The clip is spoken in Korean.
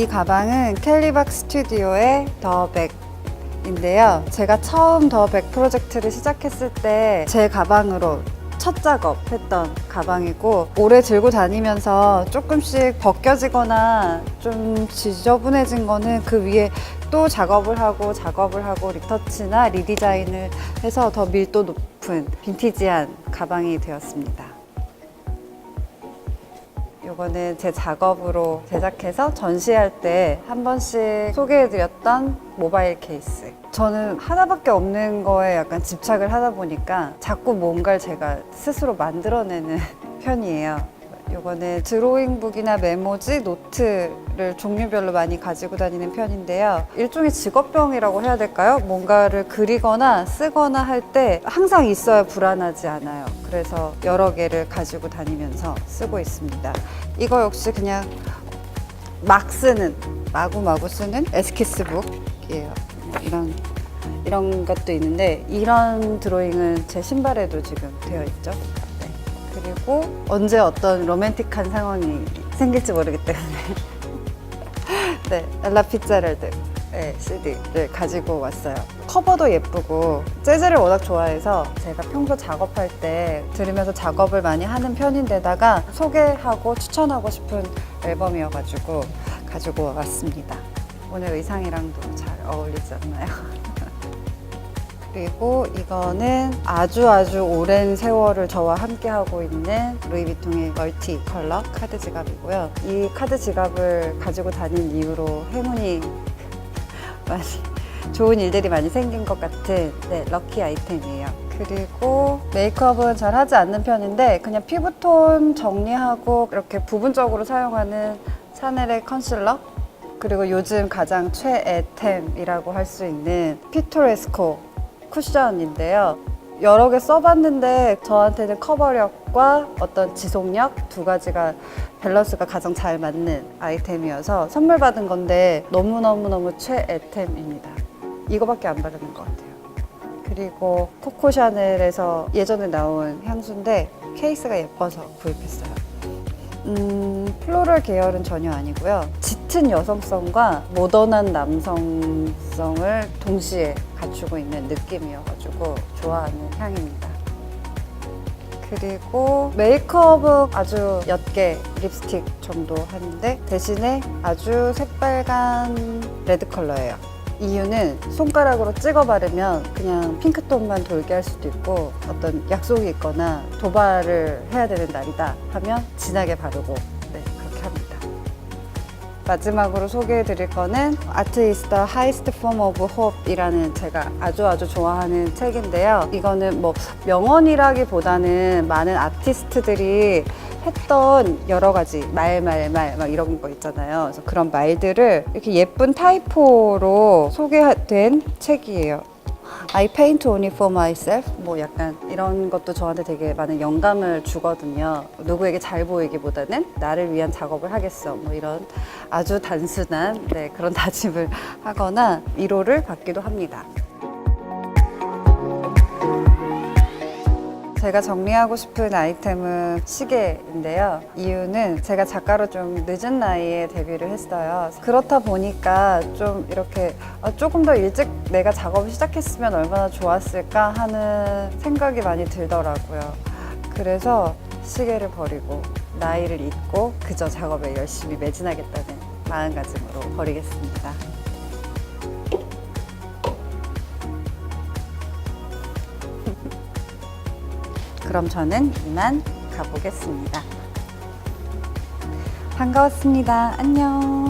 이 가방은 캘리박 스튜디오의 더백 인데요. 제가 처음 더백 프로젝트를 시작했을 때 제 가방으로 첫 작업했던 가방이고 오래 들고 다니면서 조금씩 벗겨지거나 좀 지저분해진 거는 그 위에 또 작업을 하고 작업을 하고 리터치나 리디자인을 해서 더 밀도 높은 빈티지한 가방이 되었습니다. 요거는 제 작업으로 제작해서 전시할 때 한 번씩 소개해드렸던 모바일 케이스. 저는 하나밖에 없는 거에 약간 집착을 하다 보니까 자꾸 뭔가를 제가 스스로 만들어내는 편이에요. 요거는 드로잉북이나 메모지, 노트를 종류별로 많이 가지고 다니는 편인데요. 일종의 직업병이라고 해야 될까요? 뭔가를 그리거나 쓰거나 할 때 항상 있어야 불안하지 않아요. 그래서 여러 개를 가지고 다니면서 쓰고 있습니다. 이거 역시 그냥 막 쓰는, 마구마구 쓰는 에스키스북이에요. 이런, 이런 것도 있는데, 이런 드로잉은 제 신발에도 지금 되어 있죠. 네. 그리고 언제 어떤 로맨틱한 상황이 생길지 모르기 때문에 네, 엘라 피자레드 네, CD를 가지고 왔어요. 커버도 예쁘고 재즈를 워낙 좋아해서 제가 평소 작업할 때 들으면서 작업을 많이 하는 편인데다가 소개하고 추천하고 싶은 앨범이어가지고 가지고 왔습니다. 오늘 의상이랑도 잘 어울리지 않나요? 그리고 이거는 아주 아주 오랜 세월을 저와 함께 하고 있는 루이비통의 멀티 컬러 카드 지갑이고요. 이 카드 지갑을 가지고 다닌 이후로 행운이 많이 좋은 일들이 많이 생긴 것 같은 네, 럭키 아이템이에요. 그리고 메이크업은 잘 하지 않는 편인데 그냥 피부톤 정리하고 이렇게 부분적으로 사용하는 샤넬의 컨실러 그리고 요즘 가장 최애템이라고 할 수 있는 피토레스코 쿠션인데요. 여러 개 써봤는데 저한테는 커버력과 어떤 지속력 두 가지가 밸런스가 가장 잘 맞는 아이템이어서 선물 받은 건데 너무너무너무 최애템입니다. 이거밖에 안 바르는 것 같아요. 그리고 코코 샤넬에서 예전에 나온 향수인데 케이스가 예뻐서 구입했어요. 음, 플로럴 계열은 전혀 아니고요. 짙 은 여성성과 모던한 남성성을 동시에 갖추고 있는 느낌이어가지고 좋아하는 향입니다. 그리고 메이크업은 아주 옅게 립스틱 정도 하는데 대신에 아주 새빨간 레드 컬러예요. 이유는 손가락으로 찍어 바르면 그냥 핑크톤만 돌게 할 수도 있고 어떤 약속이 있거나 도발을 해야 되는 날이다 하면 진하게 바르고. 마지막으로 소개해 드릴 거는 아트 is the highest form of hope이라는 제가 아주 아주 좋아하는 책인데요. 이거는 뭐 명언이라기보다는 많은 아티스트들이 했던 여러 가지 말, 말, 말, 막 이런 거 있잖아요. 그래서 그런 말들을 이렇게 예쁜 타이포로 소개된 책이에요. I paint only for myself. 뭐 약간 이런 것도 저한테 되게 많은 영감을 주거든요. 누구에게 잘 보이기보다는 나를 위한 작업을 하겠어. 뭐 이런 아주 단순한 네, 그런 다짐을 하거나 위로를 받기도 합니다. 제가 정리하고 싶은 아이템은 시계인데요. 이유는 제가 작가로 좀 늦은 나이에 데뷔를 했어요. 그렇다 보니까 좀 이렇게 아, 조금 더 일찍 내가 작업을 시작했으면 얼마나 좋았을까 하는 생각이 많이 들더라고요. 그래서 시계를 버리고 나이를 잊고 그저 작업에 열심히 매진하겠다는 마음가짐으로 버리겠습니다. 그럼 저는 이만 가보겠습니다. 반가웠습니다. 안녕.